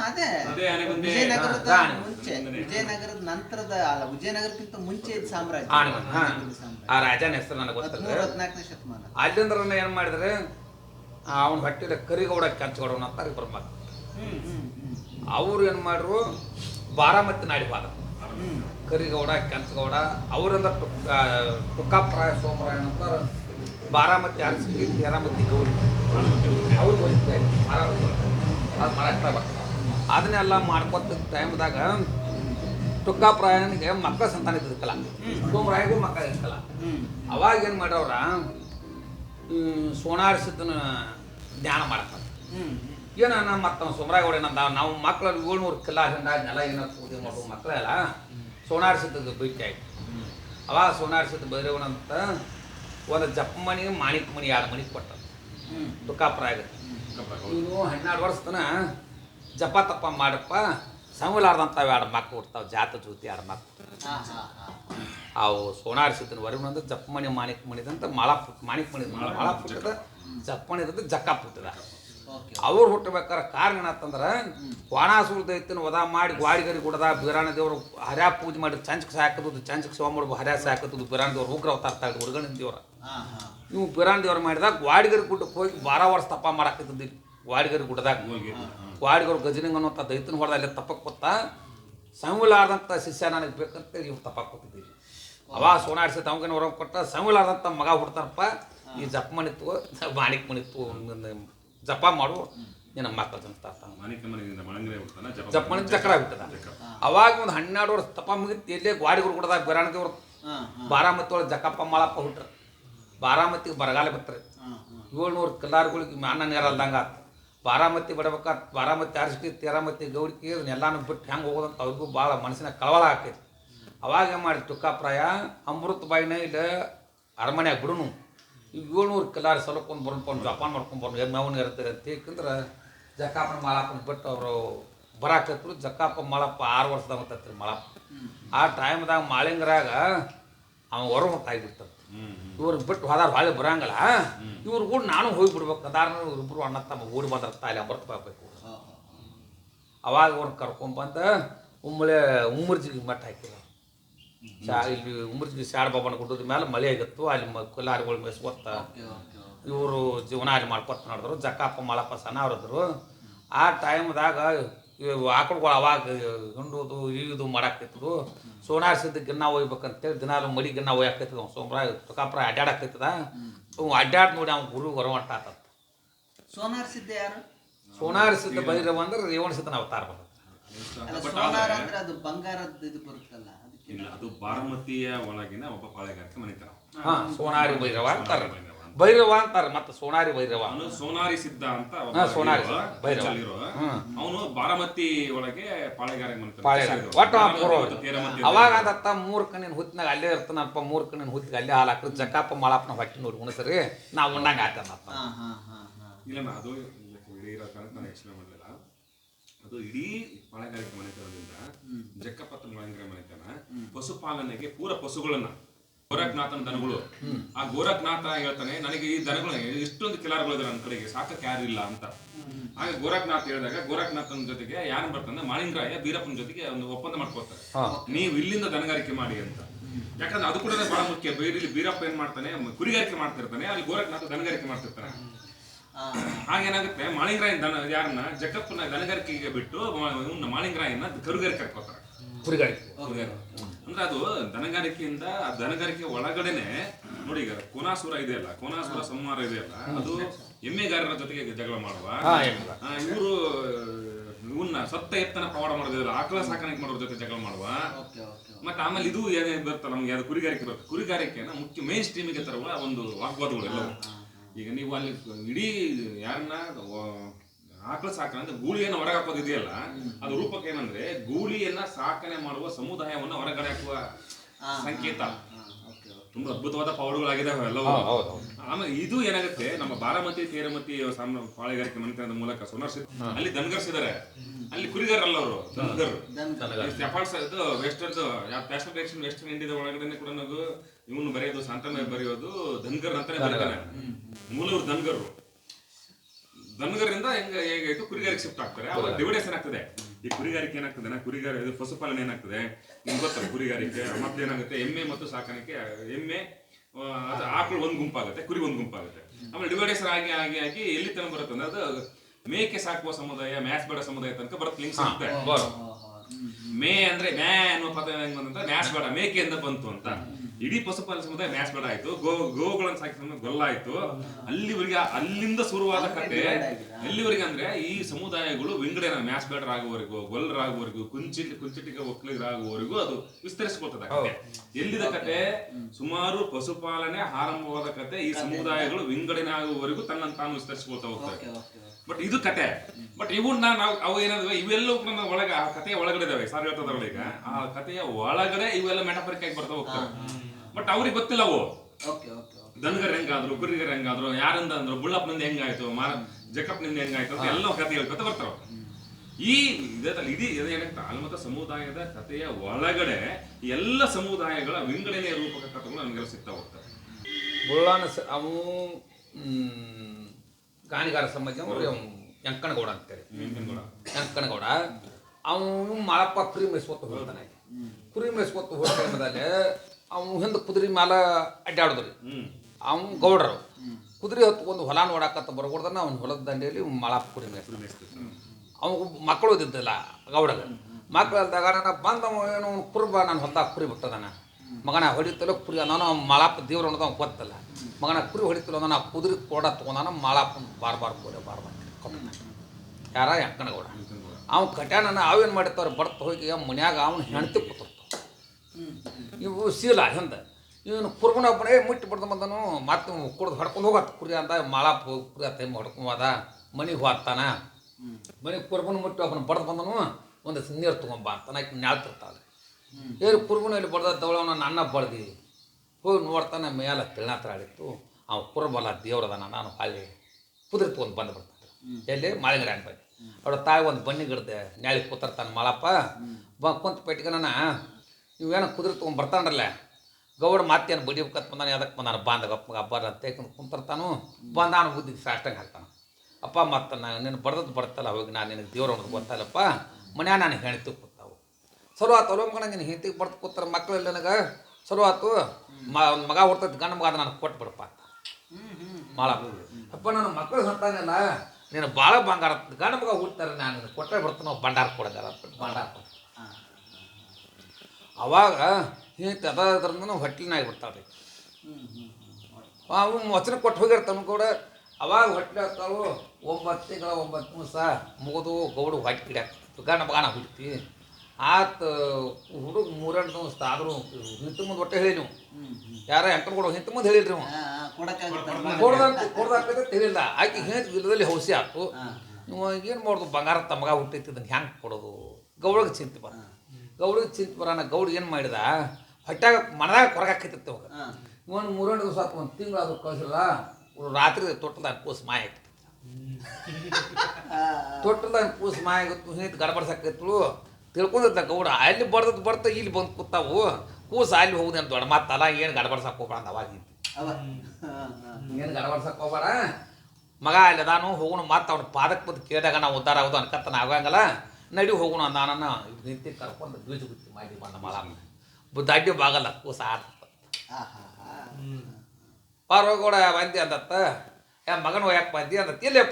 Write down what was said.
ಅದೇ. ವಿಜಯನಗರದ ಮುಂಚೆ. ವಿಜಯನಗರದ ನಂತರದ ಅಲ್ಲ ವಿಜಯನಗರಕ್ಕಿಂತ ಮುಂಚೆ ಇದ್ದ ಸಾಮ್ರಾಜ್ಯ. ಆ ರಾಜನ ಹೆಸರು ನನಗೆ ಗೊತ್ತಿಲ್ಲ. ಹದಿನಾಲ್ಕನೇ ಶತಮಾನ. ಅಲ್ಲಿಂದ್ರ ಏನ್ ಮಾಡಿದ್ರೆ ಅವನ ಹೊಟ್ಟೆಲಿ ಕರಿಗೌಡ ಕೆಂಚಗೌಡನ ಅಂತ ಹ್ಮ್ ಅವ್ರು ಏನ್ ಮಾಡ್ರು ಬಾರಾಮತಿ ನಾಡಿ ಬಾದ ಹ್ಮ್. ಕರಿಗೌಡ ಕೆಂಚಗೌಡ ಅವರಿಂದ ತುಕ್ಕಾಪ್ರಾಯ ಸೋಮರಾಯ ಅಂತ ಬಾರಾಮತಿ ಅರಸಿ ಬಾರಾಮತಿ ಗೌರಿ. ಅವ್ರು ಬಾರಾಮತಿ ಅದು ಬರ್ತಾರೆ ಅದನ್ನೆಲ್ಲ ಮಾಡ್ಕೊತ ಟೈಮ್ದಾಗ ತುಕ್ಕಾಪ್ರಾಯನಿಗೆ ಮಕ್ಕಳ ಸಂತಾನ ಇದ್ದಕ್ಕಲ್ಲ ಸೋಮರಾಯಗೂ ಮಕ್ಕಳ ಇದ್ದಕ್ಕಲ್ಲ ಅವಾಗ ಏನು ಮಾಡ್ಯವ್ರ ಸೋಣಾರ ಸಿದ್ದನ ಧ್ಯಾನ ಮಾಡ್ತಾರೆ ಏನ ನಮ್ಮ ಮತ್ತೆ ಸೋಮರಾಯಗೌಡ ಏನಂದ, ನಾವು ಮಕ್ಕಳು ಏಳ್ನೂರು ಕಿಲ್ಲ ಹಿಂದ ನೆಲ ಏನೋ ಪೂಜೆ ಮಾಡೋ ಮಕ್ಕಳೆಲ್ಲ ಸೋಣಾರ ಸಿದ್ದದ ಭೇಟಿ ಆಯ್ತು. ಅವಾಗ ಸೋಣಾರ ಸಿದ್ಧ ಬೈರವನಂತ ಒಂದು ಜಪ್ಪಮಣಿ ಮಾಣಿಕ್ ಮಣಿ ಎರಡು ಮಣಿ ಕೊಟ್ಟ. ಹ್ಮ್ ತುಕ್ಕಾಪ್ರಾಯ ಇವನು ಹನ್ನೆರಡು ವರ್ಷ ತನ ಜಪ ತಪ್ಪ ಮಾಡಪ್ಪ ಸಂವಿಲಾರ್ದಂಥ ಎರಡು ಮಕ್ಕಳು ಹುಡ್ತಾವೆ ಜಾತ ಜೂತಿ ಎರಡು ಮಕ್ಕಳು ಅವು ಸೋನಾರ ಸಿದ್ದನ ಅಂದ್ರೆ ಜಪ್ಪಮಣಿ ಮಾಣಿಕ್ ಮಣಿದಂತ ಮಾಳ ಪುಟ್ ಮಾಣಿಕ್ ಮಣಿ ಮಾಳ ಪುಟ್ಟದ ಜಪ್ಪಮಣಿದಂತ ಜಕ್ಕ ಪುಟ್ಟದ ಓಕೆ. ಅವ್ರು ಹುಟ್ಟಬೇಕಾರೆ ಕಾರಣ ಏನಂತಂದ್ರೆ ವಾಣಾಸುರ ದೈತನ ವದ ಮಾಡಿ ಗ್ವಾಡಿಗರಿ ಗುಡದ ಬೀರಾಣ ದೇವರು ಹರ್ಯಾ ಪೂಜೆ ಮಾಡಿ ಚಂಚಕ್ ಸಾಕದು ಚಂಚಕ್ ಮಾಡ್ಬೋದು ಹರ್ಯಾ ಸಾಕದು ಬೀರಾಣ ದೇವ್ರು ಉಗ್ರ ಅವತಾರ ಹುಡುಗನ ದೇವ್ರ. ನೀವು ಬೀರಾಣ ದೇವ್ರು ಮಾಡಿದಾಗ ಗ್ವಾಡಿಗರ ಗುಡ್ಡಕ್ಕೆ ಹೋಗಿ ಬಾರ ವರ್ಷ ತಪ್ಪ ಮಾಡಾಕತ್ತಿದ್ದಿ ಗ್ವಾಡಿಗರ ಗುಡ್ಡದಾಗ. ಗ್ವಾಡಿಗರು ಗಜನಿಂಗ್ ಅನ್ನೋ ದೈತನ ಹೊಡೆದ ಅಲ್ಲಿ ತಪ್ಪಕ್ಕೆ ಕೊತ್ತ ಸಂವಿಲಾರ್ದಂಥ ಶಿಷ್ಯ ನನಗೆ ಬೇಕಂತ ಇವ್ರು ತಪ್ಪಕ್ಕೆ ಕೊಟ್ಟಿದ್ದೀವಿ ಅವಾಗ ಸೋನಾಡಿಸಿ ತಮಗೆ ಹೊರ ಕೊಟ್ಟ ಸಂವಿಲಾರ್ದಂಥ ಮಗ ಹುಡ್ತಾರಪ್ಪ ಈ ಜಪ ಮಣಿತ್ತು ಮಾಣಿಕ್ ಮನಿತ್ತು ಜಪ ಮಾಡು ನಿನ್ನ ಮಕ್ಕಳ ಹೋಗ್ತಾನ ಜಪ ಮಣಿ ಚಕ್ರ. ಆಗ್ಬಿಟ್ಟದ ಅವಾಗ ಒಂದು ಹನ್ನೆರಡು ವರ್ಷ ತಪ್ಪ ಮುಗಿತು ಎಲ್ಲೇ ಗ್ವಾಡಿಗರು ಗುಡ್ಡದಾಗ ಬೀರಾಣ ದೇವ್ರು ಹಾ ಹಾ. ಬಾರಾಮತಿ ಒಳಗೆ ಜಕ್ಕಪ್ಪ ಮಾಳಪ್ಪ ಹುಟ್ರ. ಬಾರಾಮತಿಗೆ ಬರಗಾಲ ಹಾ ಏಳ್ನೂರು ಕಿಲ್ಲಾರ್ಗಳಿಗೆ ಅನ್ನ ನೀರಲ್ದಂಗೆ ಆತು. ಬಾರಾಮತಿ ಬಿಡ್ಬೇಕಾತ್, ಬಾರಾಮತಿ ಅರಿಶಿ ತೇರಾಮತಿ ಗೌಡಿಕೆ ಇದನ್ನೆಲ್ಲಾನು ಬಿಟ್ಟು ಹೆಂಗೆ ಹೋಗೋದಂತ ಅವ್ರಿಗೂ ಭಾಳ ಮನಸ್ಸಿನ ಕಳವಳ ಆಕೈತಿ. ಅವಾಗ ಏನು ಮಾಡಿ ತುಕ್ಕಾಪ್ರಾಯ ಅಮೃತ ಬಾಯಿನ ಇಲ್ಲ ಅರಮನೆಯಾಗ ಬಿಡುನು. ಈಗ ಏಳ್ನೂರು ಕಿಲಾರಿ ಸಲಕೊಂಡು ಬರ್ಕೊಂಡು ಜಪಾನ್ ಮಾಡ್ಕೊಂಡು ಬರ್ನು ಎಮ್ಮೆ ಅವನಿಗೆ ಇರ್ತಾರೆ ಅಂತ ಏಕೆಂದ್ರೆ ಜಕ್ಕಾಪನ ಮಾಳಪ್ಪನ ಬಿಟ್ಟು ಅವರು ಬರಾಕತ್ರು. ಜಕ್ಕಾಪ ಮಾಳಪ್ಪ ಆರು ವರ್ಷದಾಗ ಮತ್ತತ್ರಿ ಮಾಳಪ್ಪ. ಆ ಟೈಮ್ದಾಗ ಮಾಳಿಂಗರಾಗ ಅವ ಹೊರ ಹೊತ್ತಾಗಿಬಿಡ್ತಾರೆ ಇವ್ರು ಬಿಟ್ಟು ಹೋದಾರ ಹೊಳೆ ಬರಂಗಲ್ಲ. ಇವ್ರು ಕೂಡ ನಾನು ಹೋಗಿ ಬಿಡ್ಬೇಕು ಅದಾರ ಇಬ್ಬರು ಅಣ್ಣ ತಮ್ಮ ಓಡಿ ಬಂದಿರ್ತಾ ಅಲ್ಲಿ ಅಮೃತ ಬರ್ಬೇಕು ಅವಾಗ ಅವ್ರನ್ನ ಕರ್ಕೊಂಬಂದು ಉಮ್ಮಳೆ ಉಮ್ಮರ್ಜಿಗೆ ಮಟ್ಟ ಹಾಕಿಲ್ಲ ಚಾ ಇಲ್ಲಿ ಉಮ್ಮರ್ಜಿಗೆ ಸ್ಯಾಡ ಬಾಬನ ಗುಡ್ಡದ ಮೇಲೆ ಮಳೆ ಆಗಿತ್ತು. ಅಲ್ಲಿ ಮ ಕುಲಾರಿಗಳು ಮೇಸ್ಕೊತ್ತ ಇವರು ಜೀವನ ಅಲ್ಲಿ ಮಾಡ್ಕೊತ ನಡೆದ್ರು. ಜಕ್ಕಪ್ಪ ಮಾಡಪ್ಪ ಸಣ್ಣ ಅವ್ರದ್ರು. ಆ ಟೈಮ್ದಾಗ ಆಕಳುಗಳು ಅವಾಗ ಹಿಂಡುದು ಈದು ಮಾಡಾಕತ್ತಿದ್ರು ಸೋನಾರ್ ಸಿದ್ಧ ಗಿನ್ನ ಒಯ್ಬೇಕಂತೇಳಿ ದಿನಾಲು ಮಡಿ ಗಿನ್ನ ಒಯ್ಯಾಕೈತದ ಅವ್ನು ಸೋಮರ ತುಕಾಪುರ ಅಡ್ಡಾಡಕೈತದ ಅವ್ ಅಡ್ಡಾಡ್ ನೋಡಿ ಅವ್ನು ಗುರು ಹೊರವಂಟ ಆತ ಸೋನಾರ್ ಸಿದ್ದ ಯಾರು? ಸೋನಾರ್ ಸಿದ್ದ ಬೈರವ ಅಂದ್ರೆ ರೇವಣ ಸಿದ್ಧನ ಅವತಾರ ಬಂದ ಅಲ್ಲ ಸೋನಾರ್ ಅಂದ್ರೆ ಅದು ಬಂಗಾರದ ಇದು ಬರುತ್ತಲ್ಲ ಇಲ್ಲ ಅದು ಬಾರಮತಿಯ ಒಳಗಿನ ಒಬ್ಬ ಪಾಳೆಗಾರಿಕೆ ಮನಿತನ. ಹಾ ಸೋನಾರಿ ಭೈರವ ಅಂತಾರ. ಭೈರವ ಅಂತಾರ ಮತ್ತೆ ಸೋನಾರಿ ಭೈರವ. ಅವನು ಸೋನಾರಿ ಸಿದ್ಧ ಅಂತ ಒಬ್ಬ ಹಾ, ಸೋನಾರಿ ಹೀರೋ, ಸಿದ್ಧ, ಭೈರವ. ಚಲಿರೋ. ಅವನು ಬಾರಮತಿ ಒಳಗೆ ಪಾಳೆಗಾರ. ಒಟ್ಟು ಆ ಪೂರ್ವ ತೇರಮತಿ ಅವಾಗ ಅದತ್ತ ಮೂರು ಕಣ್ಣಿನ ಹುತ್ತಿನಾಗ ಅಲ್ಲೇ ಇರ್ತಾನಪ್ಪ ಮೂರ್ ಕಣ್ಣಿನ ಹುತ್ತಿಗೆ ಅಲ್ಲೇ ಹಾಲು ಹಾಕಿದ್ರು ಜಕ್ಕಪ್ಪ ಮಾಳಪ್ಪನ ಹೊಟ್ಟೆ ನೋಡಿ ಉಣಸ್ರಿ ನಾವು ಉಣ್ಣಂಗ ಆತನಪ್ಪ ಹಾ ಹಾ ಹಾ ಹಾ. ಇಲ್ಲ ನಾ ಅದು ಇಡೀ ಇರೋ ಕಾರಣಕ್ಕೆ ನಾನು ಯೋಚನೆ ಮಾಡಲಿಲ್ಲ. ಅದು ಇಡೀ ಪಾಳೆಗಾರಿಕೆ ಮನೆತನದಿಂದ ಜಕ್ಕಪ್ಪ ಮಳಂಗ್ರೆ ಮನೆತನ ಪಶುಪಾಲನೆಗೆ ಪೂರ ಪಶುಗಳನ್ನ. ಗೋರಖ್ನಾಥನ ದನಗಳು. ಆ ಗೋರಖ್ನಾಥ ಹೇಳ್ತಾನೆ ನನಗೆ ಈ ದನಗಳು ಇಷ್ಟೊಂದು ಕಿಲಾರ್ಗಳು ಇದಾರೆ ನನ್ನ ಕಡೆಗೆ ಸಾಕಕ್ಕೆ ಇಲ್ಲ ಅಂತ. ಹಾಗೆ ಗೋರಖ್ನಾಥ್ ಹೇಳಿದಾಗ ಗೋರಖ್ನಾಥನ ಜೊತೆಗೆ ಯಾರು ಬರ್ತಾನೆ ಮಾಳಿಂಗರಾಯ ಬೀರಪ್ಪನ ಜೊತೆಗೆ ಒಂದು ಒಪ್ಪಂದ ಮಾಡ್ಕೋತಾರೆ ನೀವು ಇಲ್ಲಿಂದ ದನಗಾರಿಕೆ ಮಾಡಿ ಅಂತ. ಯಾಕಂದ್ರೆ ಅದು ಕೂಡ ಬಹಳ ಮುಖ್ಯ. ಬೇರೆ ಬೀರಪ್ಪ ಏನ್ ಮಾಡ್ತಾನೆ ಕುರಿಗಾರಿಕೆ ಮಾಡ್ತಿರ್ತಾನೆ ಅಲ್ಲಿ ಗೋರಖ್ನಾಥ ದನಗಾರಿಕೆ ಮಾಡ್ತಿರ್ತಾನೆ. ಹಾಗೇನಾಗುತ್ತೆ ಮಾಳಿಂಗರಾಯನ್ ದನ ಯಾರನ್ನ ಜಕ್ಕಪ್ಪನ ದನಗಾರಿಕೆಗೆ ಬಿಟ್ಟು ಮಾಳಿಂಗರಾಯನ್ನ ಕರುಗಾರಿಕೆ ಹಾಕೋತಾರೆ ಕುರಿಗಾಡಿಕೆ ಅಂದ್ರೆ ಅದು ದನಗಾರಿಕೆಯಿಂದ ಆ ದನಗಾರಿಕೆ ಒಳಗಡೆನೆ ನೋಡಿ ಈಗ ಕೋನಾಸುರ ಇದೆಯಲ್ಲ ಕೋನಾಸುರ ಸಂಹಾರ ಇದೆಯಲ್ಲ ಅದು ಎಮ್ಮೆಗಾರರ ಜೊತೆಗೆ ಜಗಳ ಮಾಡುವ. ಇವರು ಇವನ್ನ ಸತ್ತ ಎತ್ತನ ಪವಾಡ ಮಾಡೋದಿಲ್ಲ ಆಕಳ ಸಾಕಾಣಿಕೆ ಮಾಡೋರ ಜೊತೆ ಜಗಳ ಮಾಡುವ. ಓಕೆ ಓಕೆ ಮತ್ತೆ ಆಮೇಲೆ ಇದು ಏನೇ ಬರುತ್ತೆ ನಮ್ಗೆ ಅದು ಕುರಿಗಾರಿಕೆ ಬರುತ್ತೆ. ಕುರಿಗಾರಿಕೆನ ಮುಖ್ಯ ಮೇನ್ ಸ್ಟ್ರೀಮಿಗೆ ತರುವ ಒಂದು ವಾಗ್ವಾದಗಳು ಎಲ್ಲವೂ. ಈಗ ನೀವು ಅಲ್ಲಿ ಇಡೀ ಯಾರನ್ನ ವ- ಆಕಳ ಸಾಕಣೆ ಅಂದ್ರೆ ಗೂಳಿಯನ್ನು ಹೊರಗೆ ಹಾಕೋದು ಇದೆಯಲ್ಲ ಅದು ರೂಪಕ್ಕೆ ಏನಂದ್ರೆ ಗೂಳಿಯನ್ನ ಸಾಕಣೆ ಮಾಡುವ ಸಮುದಾಯವನ್ನ ಹೊರಗಡೆ ಹಾಕುವ ಸಂಕೇತ. ತುಂಬಾ ಅದ್ಭುತವಾದ ಪೌಡಗಳಾಗಿದಾವೆ ಎಲ್ಲವೂ ಆಮೇಲೆ ಇದು ಏನಾಗುತ್ತೆ ನಮ್ಮ ಬಾರಾಮತಿ ತೇರಮತಿ ಪಾಳಿಗಾರಿಕೆ ಪಾಳೆಗಾರಿಕೆ ಮಂತ್ರದ ಮೂಲಕ ಸೋನರ್ಸಿ ಅಲ್ಲಿ ದನ್ಗರ್ಸಿದ್ದಾರೆ ಅಲ್ಲಿ ಕುರಿಗಾರಲ್ಲ ಅವರು ದನ್ಗರು ಜಪಾನ್ಸ್ ಇದು ವೆಸ್ಟರ್ನ್ ಪ್ಯಾಷನ್ ವೆಸ್ಟರ್ನ್ ಇಂಡಿಯಾದ ಒಳಗಡೆ ಕೂಡ ನಾವು ಇವನು ಬರೆಯೋದು ಸಾಂತಾನ ಬರೆಯೋದು ಧನ್ಗರ್ ಅಂತಾನೆ ಬರ್ತಾನೆ. ಮೂಲವರು ಧನ್ಗರು. ದನಗರಿಂದ ಹೆಂಗ ಹೇಗಾಯ್ತು ಕುರಿಗಾರಿಕೆ ಶಿಫ್ಟ್ ಆಗ್ತಾರೆ. ಅವಾಗ ಡಿವಿಡೇಸ್ ಏನಾಗ್ತದೆ? ಈ ಕುರಿಗಾರಿಕೆ ಏನಾಗ್ತದೆ ಕುರಿಗಾರ ಕುರಿಗಾರಿ ಇದು ಪಶುಪಾಲನೆ ಏನಾಗ್ತದೆ? ನಿಮ್ಗೆ ಗೊತ್ತಲ್ಲ ಕುರಿಗಾರಿಕೆ ಮತ್ತೆ ಏನಾಗುತ್ತೆ? ಎಮ್ಮೆ ಮತ್ತು ಸಾಕಾಣಿಕೆ ಎಮ್ಮೆ ಆಕಳು ಒಂದ್ ಗುಂಪಾಗುತ್ತೆ ಕುರಿ ಒಂದ್ ಗುಂಪಾಗುತ್ತೆ. ಆಮೇಲೆ ಡಿವೈಡೇಷನ್ ಆಗಿ ಆಗಿ ಆಗಿ ಎಲ್ಲಿ ತನಕ ಬರುತ್ತೆ ಅಂದ್ರೆ ಅದು ಮೇಕೆ ಸಾಕುವ ಸಮುದಾಯ ಮ್ಯಾಸ್ ಬೇಡ ಸಮುದಾಯ ತನಕ ಬರುತ್ತೆ ಲಿಂಕ್ಸ್ ಮೇ ಅಂದ್ರೆ ಮ್ಯಾ ಅನ್ನೋ ಪದ ಹೆಂಗ್ ಬಂದಂತ ಮ್ಯಾಸ್ ಬೇಡ ಮೇಕೆಯಿಂದ ಬಂತು ಅಂತ. ಇಡೀ ಪಶುಪಾಲನೆ ಸಮುದಾಯ ಮ್ಯಾಚ್ ಬೇಡ ಆಯ್ತು. ಗೋ ಗೋಗಳನ್ನ ಸಾಕಿ ಗೊಲ್ಲ ಆಯ್ತು. ಅಲ್ಲಿವರೆಗೆ ಅಲ್ಲಿಂದ ಶುರುವಾದ ಕತೆ ಎಲ್ಲಿವರೆಗೆ ಅಂದ್ರೆ ಈ ಸಮುದಾಯಗಳು ವಿಂಗಡನ ಮ್ಯಾಚ್ ಬೇಡರ್ ಆಗುವವರೆಗೂ ಗೊಲ್ಲರಾಗುವವರೆಗೂ ಕುಂಚಿಟ್ ಕುಂಚಿಟಿಗೆ ಒಕ್ಕಲಿಗರಾಗುವವರೆಗೂ ಅದು ವಿಸ್ತರಿಸ್ಕೊಳ್ತದೆ ಕತೆ. ಎಲ್ಲಿದ ಕತೆ? ಸುಮಾರು ಪಶುಪಾಲನೆ ಆರಂಭವಾದ ಕತೆ. ಈ ಸಮುದಾಯಗಳು ವಿಂಗಡನೆ ಆಗುವವರೆಗೂ ತನ್ನ ತಾನು ವಿಸ್ತರಿಸ್ಕೊಳ್ತಾ ಓಕೆ ಬಟ್ ಇದು ಕತೆ. ಬಟ್ ಇವನ್ನ ನಾವು ಅವು ಏನಾದ್ರು ಇವೆಲ್ಲವೂ ಕೂಡ ಒಳಗೆ ಆ ಕಥೆಯ ಒಳಗಡೆ ಇದಾವೆ. ಸಾರ್ ಹೇಳ್ತದ ಈಗ ಆ ಕಥೆಯ ಒಳಗಡೆ ಇವೆಲ್ಲ ಮೆಟಫರಿಕ್ ಆಗಿ ಬರ್ತಾ ಹೋಗ್ತವೆ. ಬಟ್ ಅವ್ರಿಗೆ ಗೊತ್ತಿಲ್ಲ ಅವು ಓಕೆ ಓಕೆ ಓಕೆ ದನಗರ್ ಹೆಂಗಾದ್ರು ಕುರಿಗರ್ ಹೆಂಗಾದ್ರು ಯಾರಿಂದ ಅಂದ್ರು ಬುಳ್ಳಪ್ಪನಿಂದ ಹೆಂಗಾಯ್ತು ಮಾರ ಜಕಪ್ನಿಂದ ಹೆಂಗಾಯ್ತು ಅಂತ ಎಲ್ಲ ಕಥೆ ಹೇಳ್ಕೊತ ಬರ್ತಾವ ಈ ಇದೇ ಇಡೀ ಏನಾಗ್ತಾ ಆಲ್ಮತ ಸಮುದಾಯದ ಕಥೆಯ ಒಳಗಡೆ ಎಲ್ಲ ಸಮುದಾಯಗಳ ವಿಂಗಡಣೆಯ ರೂಪಕ ಕಥೆಗಳು ನಮಗೆಲ್ಲ ಸಿಗ್ತಾ ಹೋಗ್ತವೆ ಬುಳ್ಳಾನ ಸ ಅವು ಗಾನಿಗಾರ ಗಾಣಿಗಾರ ಸಮಾಜ ಎಂಕಣಗೌಡ ಅಂತಾರೆ. ಯಂಕನಗೌಡ ಅವನು ಮಳಪ್ಪ ಕುರಿ ಮೇಸ್ಕೊತ ಹೋಗ್ತಾನೆ. ಕುರಿ ಮೇಸ್ಕೊತ ಹೋದ ಟೈಮದಲ್ಲಿ ಅವ್ನು ಹಿಂದೆ ಕುದುರೆ ಮ್ಯಾಲ ಅಡ್ಡಾಡಿದ್ರಿ. ರೀ ಅವ್ನು ಗೌಡ್ರು. ಕುದುರೆ ಹೊತ್ಕೊಂಡು ಹೊಲ ನೋಡಾಕತ್ತ ಬರ್ಕೊಡ್ದಾನ ಅವ್ನ ಹೊಲದ ದಂಡೆಯಲ್ಲಿ ಮಾಳಪ್ಪ ಕುರಿ ಅವ್ನು ಅವ ಮಕ್ಕಳು ಇದ್ದಿದ್ದಿಲ್ಲ ಗೌಡಗ ಮಕ್ಕಳು ಇದ್ದಾಗ ನಾನು ಬಂದ ಏನು ಕುರುಬ ನಾನು ಹೊಲ್ದಾಗ ಕುರಿ ಬಿಟ್ಟದನ. ಮಗನ ಹೊಡಿತಲ್ಲ ಕುರಿ ನಾನು ಮಾಳಪ್ಪ ದೇವ್ರು ಅನ್ನೋದು ಅವ್ನು ಗೊತ್ತಲ್ಲ. ಮಗನ ಕುರಿ ಹೊಡಿತಲ್ಲ ನಾನು ಆ ಕುದುರೆ ಕೊಡ ತೊಗೊಂಡಾನ ಮಾಳಪ್ಪ ಬಾರ್ ಬಾರ್ ಕೋರೆ ಬಾರ್ ಬಾರ್. ಯಾರ ಗೌಡ ಅವ್ನು ಕಟ್ಯಾನ ಅವೇನು ಮಾಡಿರ್ತಾರೆ ಬರ್ತ ಹೋಗಿ ಮನ್ಯಾಗ ಅವ್ನು ಹೆಣ್ತಿ ಕೂತಿರ್ತಾವ ಇವು ಶೀಲ ಹಿಂದೆ ಇವನು ಕುರ್ಬನ ಒಬ್ಬನೇ ಮುಟ್ಟಿ ಬಿಡ್ದು ಬಂದನು ಮತ್ತೆ ಕುಡ್ದು ಹೊಡ್ಕೊಂಡು ಹೋಗತ್ತ ಕುರಿ ಅಂತ ಮಾಳಪ್ಪ ಕುರಿ ಅಂತ ಹೊಡ್ಕೊಂಡು ಹೋದ? ಮನೆಗೆ ಹೋಗ್ತಾನ? ಮನೆಗೆ ಕುರ್ಬನ ಮುಟ್ಟಿ ಒಬ್ಬನ ಬಡ್ದು ಬಂದನು ಒಂದು ನೀರು ತೊಗೊಂಬ ಅಂತ ನಾಕಿ ನ್ಯಾಳ್ತಿರ್ತಾಳೆ ಏನು ಕುರ್ಬನಲ್ಲಿ ಬಡ್ದ ದವಳವನ ನನ್ನ ಬಡ್ದು. ಹೋಗಿ ನೋಡ್ತಾನೆ ಮೇಲೆ ತಿಳ್ನಾತ್ರ ಆಡಿತ್ತು. ಅವ ಕುರ್ಬಲ್ಲ ದೇವ್ರದಾನ ನಾನು ಅಲ್ಲಿ ಕುದುರೆ ತೊಗೊಂಡು ಬಂದು ಬರ್ತಾನೆ ಎಲ್ಲಿ? ಮಾಳಿಗಡೆ ಅಂತ ಅವ್ರ ತಾಯಿ ಒಂದು ಬನ್ನಿ ಗಿಡದೆ ನ್ಯಾಳಿ ಕೂತರ್ತಾನೆ ಮಾಳಪ್ಪ. ಬ ಕುಂತ ಪೆಟ್ಟಿಗೆ ನಾನು ಇವೇನು ಕುದುರೆ ತೊಗೊಂಡು ಬರ್ತಾನ್ರಲ್ಲ. ಗೌಡ ಮಾತೇನು ಬಡಿಬೇಕಂತ ಬಂದಾನೆ ಅದಕ್ಕೆ ಬಂದಾನ ಬಾಂಧ ಗಪ್ಪ ಹಬ್ಬರ ಅಂತ ಕುಂತಿರ್ತಾನು ಬಂದಾನ ಬುದ್ಧಿಗೆ ಸಾಷ್ಟಂಗೆ ಹಾಕ್ತಾನೆ. ಅಪ್ಪ, ಮತ್ತೆ ನಾನು ನಿನ್ನ ಬಡ್ದದ್ದು ಬರ್ತಲ್ಲ ಅವಾಗ ನಾನು ನಿನಗೆ ದೇವ್ರ ಅನ್ನೋದು ಗೊತ್ತಲ್ಲಪ್ಪ, ಮನ್ಯಾಗ ನಾನು ಹೆಣ್ತಿ ಕೂತಾವು. ಸರೋ ಆತು ಅಲೋ ಮಗನ ನಿನ್ನ ಹೆಂಡತಿಗೆ ಬರ್ದು ಕೂತಾರೆ ಮಕ್ಕಳು ನನಗೆ? ಸರೋ ಆತು ಮಗ ಹುಡ್ತೈತಿ ಗಂಡ ಮಗ ನನಗೆ ಕೊಟ್ಟು ಬಿಡಪ್ಪ ಅಂತ. ಭಾಳ ಅಪ್ಪ, ನನ್ನ ಮಕ್ಕಳು ಹೊಂತಾನಲ್ಲ ನೀನು ಭಾಳ ಬಂಗಾರ, ಗಂಡ ಮಗ ಹುಡ್ತಾರೆ, ನಾನು ಕೊಟ್ಟರೆ ಬರ್ತಾನೆ ಭಂಡಾರ ಕೊಡೋದಾರ ಭಂಡಾರ ಅವಾಗ ಹಿಂಗೆ ಅದ್ರಿಂದ ಹೊಟ್ಟಿನಾಗಿ ಬಿಡ್ತಾಳೆ ಅವನು ವಚನ ಕೊಟ್ಟು ಹೋಗಿರ್ತಾನು ಕೂಡ ಅವಾಗ ಹೊಟ್ಟೆ ಆಗ್ತಾವು ಒಂಬತ್ತು ತಿಂಗಳ ಒಂಬತ್ತು ದಿವಸ ಮುಗಿದು ಗೌಡು ಹೊಟ್ಟೆ ಗಿಡ ಗಣ ಬಾಣ ಹುಡ್ತಿ ಆತ ಹುಡುಗ ಮೂರೆಂಟು ದಿವಸ ಆದರೂ ಹಿಂತ ಮುಂದೆ ಹೊಟ್ಟೆ ಹೇಳಿ ನೀವು. ಯಾರ ಎಂಟರ್ ಕೊಡು ಹಿಂತ ಮುಂದೆ ಹೇಳಿರಿ ನೀವು ಕೊಡ್ದಂತ ತಿಳಿಲ್ಲ. ಆಕೆ ಹಿಂತ ಗಿಡದಲ್ಲಿ ಹೌಸಿ ಆಯ್ತು ನೀವು ಏನು ಮಾಡೋದು? ಬಂಗಾರ ತಮಗ ಹುಟ್ಟೈತಿ ಇದನ್ನು ಹೆಂಗೆ ಕೊಡೋದು? ಗೌಡಗೆ ಚಿಂತೆ ಬರ ಗೌಡಿಗೆ ಚಿಂತ ಬರೋಣ ಗೌಡ ಏನು ಮಾಡಿದ? ಹೊಟ್ಟಾಗ ಮನದಾಗ ಹೊರಗಾಕೈತಿತ್ತು ಅವಾಗ. ಇವನು ಒಂದು ಮೂರೆಂಟು ದಿವಸ ಒಂದು ತಿಂಗಳು ಅದು ಕಳಿಸಿಲ್ಲ. ರಾತ್ರಿ ತೊಟ್ಟದಾಗ ಕೂಸ್ ಮಾಯ ಆಗ್ತಿತ್ತು. ತೊಟ್ಟದಾಗ ಕೂಸ್ ಮಾಯ ಆಗಿತ್ತು ಹಿಂಗೆ ಗಡಬಡ್ಸಕ್ಕೈತಳು ತಿಳ್ಕೊಂಡಿದ್ದ ಗೌಡ ಅಲ್ಲಿ ಬಡ್ದದ್ದು ಬರ್ತ ಇಲ್ಲಿ ಬಂದು ಕೂತಾವು. ಕೂಸ ಅಲ್ಲಿ ಹೋಗುದೇನು ದೊಡ್ಡ ಮಾತಲ್ಲ ಏನು ಗಡಬಡ್ಸಕ್ಕೆ ಹೋಗ್ಬಾರ್ದು ಅವಾಗ ಏನು ಗಡಬಡ್ಸಕ್ಕೆ ಹೋಗ್ಬಾರ ಮಗ ಅಲ್ಲಿ ಅದಾನು ಹೋಗೋಣ ಮತ್ತೆ ಅವ್ನ ಪಾದಕ್ಕೆ ಬಂದು ಕೇಳಿದಾಗ ನಾವು ಉದ್ಧಾರ ಆಗೋದು ಅನ್ಕತ್ತನ ಆಗಂಗಲ್ಲ ನಡಿ ಹೋಗೋಣ ನಾನನ್ನ ನಿಂತಿ ಕರ್ಕೊಂಡು ದ್ವಿಜ ಗುತ್ತಿ ಮಾಡಿ ಬಂದ ಮಾಲ ಬುದ್ಧಡ್ಡಿ ಬಾಗಲ್ಲ ಕೂಸ ಆಹಾ ಪಾರ್ವಗೌಡ ಬಂದಿ ಅಂದತ್ತ ಯಾ ಮಗನ ಯಾಕೆ ಬಂದಿ ಅಂದತ್ತ ಇಲ್ಲೇ